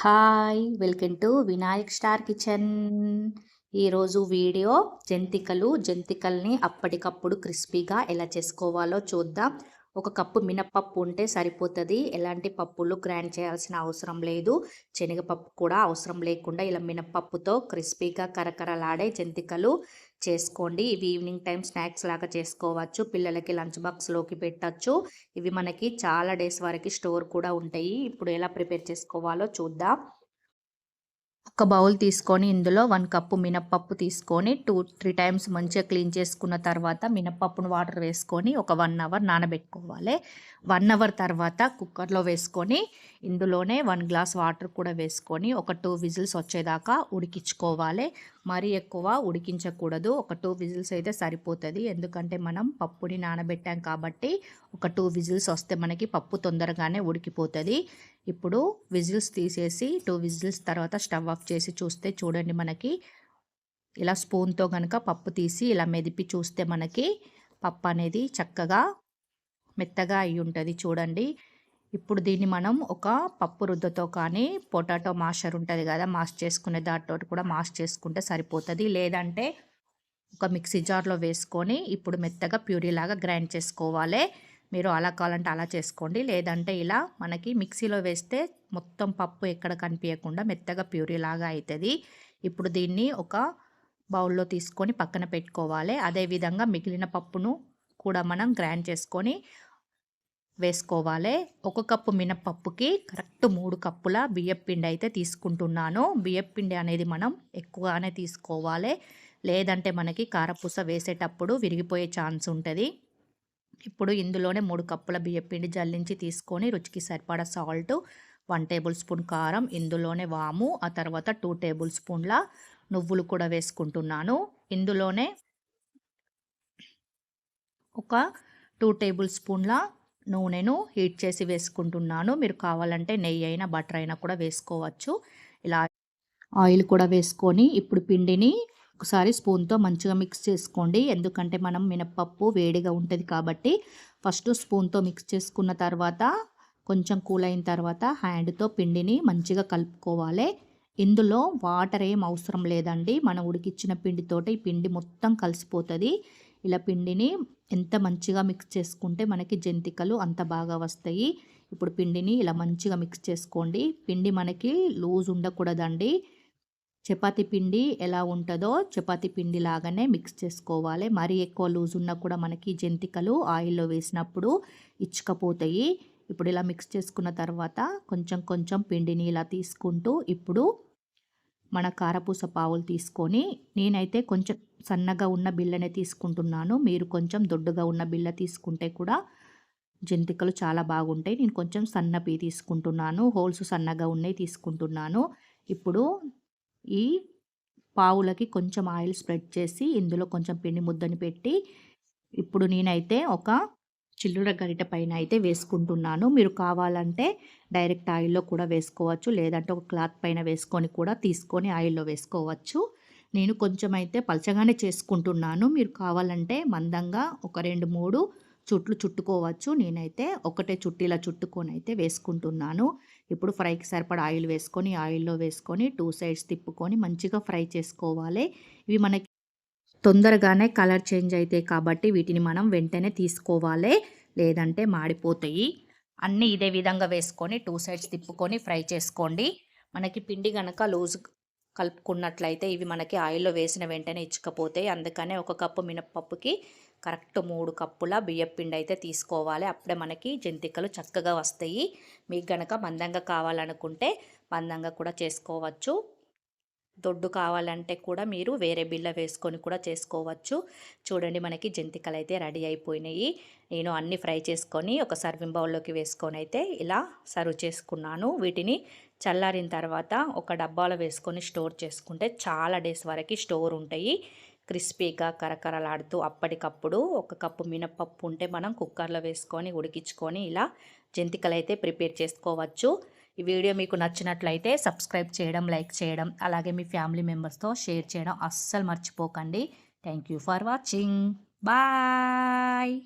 Hi welcome to Vinayak star kitchen. ఈరోజు video జంతికలు జంతికల్ని అప్పటికప్పుడు క్రిస్పీగా ఎలా చేసుకోవాలో చూద్దాం. ఒక కప్పు మినప్పప్పు ఉంటే సరిపోతుంది. ఎలాంటి పప్పులు గ్రైండ్ చేయాల్సిన అవసరం లేదు. శనగపప్పు కూడా అవసరం లేకుండా ఇలా మినప్పప్పుతో క్రిస్పీగా కరకరలాడే జంతికలు చేసుకోండి. ఇవి ఈవినింగ్ టైం స్నాక్స్ లాగా చేసుకోవచ్చు. పిల్లలకి లంచ్ బాక్స్లోకి పెట్టచ్చు. ఇవి మనకి చాలా డేస్ వరకు స్టోర్ కూడా ఉంటాయి. ఇప్పుడు ఎలా ప్రిపేర్ చేసుకోవాలో చూద్దాం. ఒక బౌల్ తీసుకొని ఇందులో వన్ కప్పు మినప్పప్పు తీసుకొని టూ త్రీ టైమ్స్ మంచిగా క్లీన్ చేసుకున్న తర్వాత మినప్పప్పును వాటర్ వేసుకొని ఒక వన్ అవర్ నానబెట్టుకోవాలి. వన్ అవర్ తర్వాత కుక్కర్లో వేసుకొని ఇందులోనే వన్ గ్లాస్ వాటర్ కూడా వేసుకొని ఒక టూ విజిల్స్ వచ్చేదాకా ఉడికించుకోవాలి. మరీ ఎక్కువ ఉడికించకూడదు. ఒక టూ విజిల్స్ అయితే సరిపోతుంది. ఎందుకంటే మనం పప్పుని నానబెట్టాం కాబట్టి ఒక టూ విజిల్స్ వస్తే మనకి పప్పు తొందరగానే ఉడికిపోతుంది. ఇప్పుడు విజిల్స్ తీసేసి టూ విజిల్స్ తర్వాత స్టవ్ ఆఫ్ చేసి చూస్తే చూడండి మనకి. ఇలా స్పూన్తో కనుక పప్పు తీసి ఇలా మెదిపి చూస్తే మనకి పప్పు అనేది చక్కగా మెత్తగా అయి ఉంటుంది చూడండి. ఇప్పుడు దీన్ని మనం ఒక పప్పు రుద్దతో కానీ పొటాటో మాషర్ ఉంటుంది కదా మాష్ చేసుకునే దాంతో కూడా మాష్ చేసుకుంటే సరిపోతుంది. లేదంటే ఒక మిక్సీ జార్లో వేసుకొని ఇప్పుడు మెత్తగా ప్యూరీలాగా గ్రైండ్ చేసుకోవాలి. మీరు అలా కావాలంటే అలా చేసుకోండి. లేదంటే ఇలా మనకి మిక్సీలో వేస్తే మొత్తం పప్పు ఎక్కడ కనిపించకుండా మెత్తగా ప్యూరీలాగా అవుతుంది ఇప్పుడు దీన్ని ఒక బౌల్లో తీసుకొని పక్కన పెట్టుకోవాలి. అదేవిధంగా మిగిలిన పప్పును కూడా మనం గ్రైండ్ చేసుకొని వేసుకోవాలి. ఒక కప్పు మినపప్పుకి కరెక్ట్ మూడు కప్పుల బియ్యపిండి అయితే తీసుకుంటున్నాను. బియ్యపిండి అనేది మనం ఎక్కువగానే తీసుకోవాలి. లేదంటే మనకి కారపూస వేసేటప్పుడు విరిగిపోయే ఛాన్స్ ఉంటుంది. ఇప్పుడు ఇందులోనే మూడు కప్పుల బియ్యపిండి జల్లించి తీసుకొని రుచికి సరిపడా సాల్ట్ వన్ టేబుల్ స్పూన్ కారం ఇందులోనే వాము ఆ తర్వాత టూ టేబుల్ స్పూన్ల నువ్వులు కూడా వేసుకుంటున్నాను. ఇందులోనే ఒక టూ టేబుల్ స్పూన్ల నూనెను హీట్ చేసి వేసుకుంటున్నాను. మీరు కావాలంటే నెయ్యి అయినా బటర్ అయినా కూడా వేసుకోవచ్చు. ఇలా ఆయిల్ కూడా వేసుకొని ఇప్పుడు పిండిని ఒకసారి స్పూన్తో మంచిగా మిక్స్ చేసుకోండి. ఎందుకంటే మనం మినప్పప్పు వేడిగా ఉంటుంది కాబట్టి ఫస్ట్ స్పూన్తో మిక్స్ చేసుకున్న తర్వాత కొంచెం కూల్ అయిన తర్వాత హ్యాండ్తో పిండిని మంచిగా కలుపుకోవాలి. ఇందులో వాటర్ ఏం అవసరం లేదండి. మనం ఉడికిచ్చిన పిండితోటి ఈ పిండి మొత్తం కలిసిపోతుంది. ఇలా పిండిని ఎంత మంచిగా మిక్స్ చేసుకుంటే మనకి జంతికలు అంత బాగా వస్తాయి. ఇప్పుడు పిండిని ఇలా మంచిగా మిక్స్ చేసుకోండి. పిండి మనకి లూజ్ ఉండకూడదండి. చపాతి పిండి ఎలా ఉంటుందో చపాతి పిండి లాగానే మిక్స్ చేసుకోవాలి. మరీ ఎక్కువ లూజ్ ఉన్నా కూడా మనకి జంతికలు ఆయిల్లో వేసినప్పుడు ఇచ్చుకపోతాయి. ఇప్పుడు ఇలా మిక్స్ చేసుకున్న తర్వాత కొంచెం కొంచెం పిండిని ఇలా తీసుకుంటూ ఇప్పుడు మన కారపూస పావులు తీసుకొని నేనైతే కొంచెం సన్నగా ఉన్న బిల్లనే తీసుకుంటున్నాను. మీరు కొంచెం దొడ్డుగా ఉన్న బిల్ల తీసుకుంటే కూడా జంతికలు చాలా బాగుంటాయి. నేను కొంచెం సన్నపి తీసుకుంటున్నాను. హోల్స్ సన్నగా ఉన్నాయి తీసుకుంటున్నాను. ఇప్పుడు ఈ పావులకి కొంచెం ఆయిల్ స్ప్రెడ్ చేసి ఇందులో కొంచెం పిండి ముద్దని పెట్టి ఇప్పుడు నేనైతే ఒక చిల్లుర గరిట పైన అయితే వేసుకుంటున్నాను. మీరు కావాలంటే డైరెక్ట్ ఆయిల్లో కూడా వేసుకోవచ్చు. లేదంటే ఒక క్లాత్ పైన వేసుకొని కూడా తీసుకొని ఆయిల్లో వేసుకోవచ్చు. నేను కొంచెం అయితే పలచగానే చేసుకుంటున్నాను. మీరు కావాలంటే మందంగా ఒక రెండు మూడు చుట్లు చుట్టుకోవచ్చు. నేనైతే ఒకటే చుట్టిలా చుట్టుకొని అయితే వేసుకుంటున్నాను. ఇప్పుడు ఫ్రైకి సరిపడా ఆయిల్ వేసుకొని ఆయిల్లో వేసుకొని టూ సైడ్స్ తిప్పుకొని మంచిగా ఫ్రై చేసుకోవాలి. ఇవి మనకి తొందరగానే కలర్ చేంజ్ అవుతాయి కాబట్టి వీటిని మనం వెంటనే తీసుకోవాలి. లేదంటే మాడిపోతాయి. అన్నీ ఇదే విధంగా వేసుకొని టూ సైడ్స్ తిప్పుకొని ఫ్రై చేసుకోండి. మనకి పిండి కనుక లూజ్ కలుపుకున్నట్లయితే ఇవి మనకి ఆయిల్లో వేసిన వెంటనే ఇచ్చకపోతాయి. అందుకనే ఒక కప్పు మినప్పప్పుకి కరెక్ట్ మూడు కప్పుల బియ్యపిండి అయితే తీసుకోవాలి. అప్పుడే మనకి జంతికలు చక్కగా వస్తాయి. మీకు గనక మందంగా కావాలనుకుంటే మందంగా కూడా చేసుకోవచ్చు. దొడ్డు కావాలంటే కూడా మీరు వేరే బిల్ల వేసుకొని కూడా చేసుకోవచ్చు. చూడండి మనకి జంతికలు అయితే రెడీ అయిపోయినాయి. నేను అన్ని ఫ్రై చేసుకొని ఒక సర్వింగ్ బౌల్లోకి వేసుకొని అయితే ఇలా సర్వ్ చేసుకున్నాను. వీటిని చల్లారిన తర్వాత ఒక డబ్బాలో వేసుకొని స్టోర్ చేసుకుంటే చాలా డేస్ వరకు స్టోర్ ఉంటాయి. క్రిస్పీగా కరకరలాడుతూ అప్పటికప్పుడు ఒక కప్పు మినపప్పు ఉంటే మనం కుక్కర్లో వేసుకొని ఉడికించుకొని ఇలా జంతికలు అయితే ప్రిపేర్ చేసుకోవచ్చు. ఈ వీడియో మీకు నచ్చినట్లయితే సబ్స్క్రైబ్ చేయడం లైక్ చేయడం అలాగే మీ ఫ్యామిలీ మెంబర్స్తో షేర్ చేయడం అస్సలు మర్చిపోకండి. Thank for watching. బాయ్!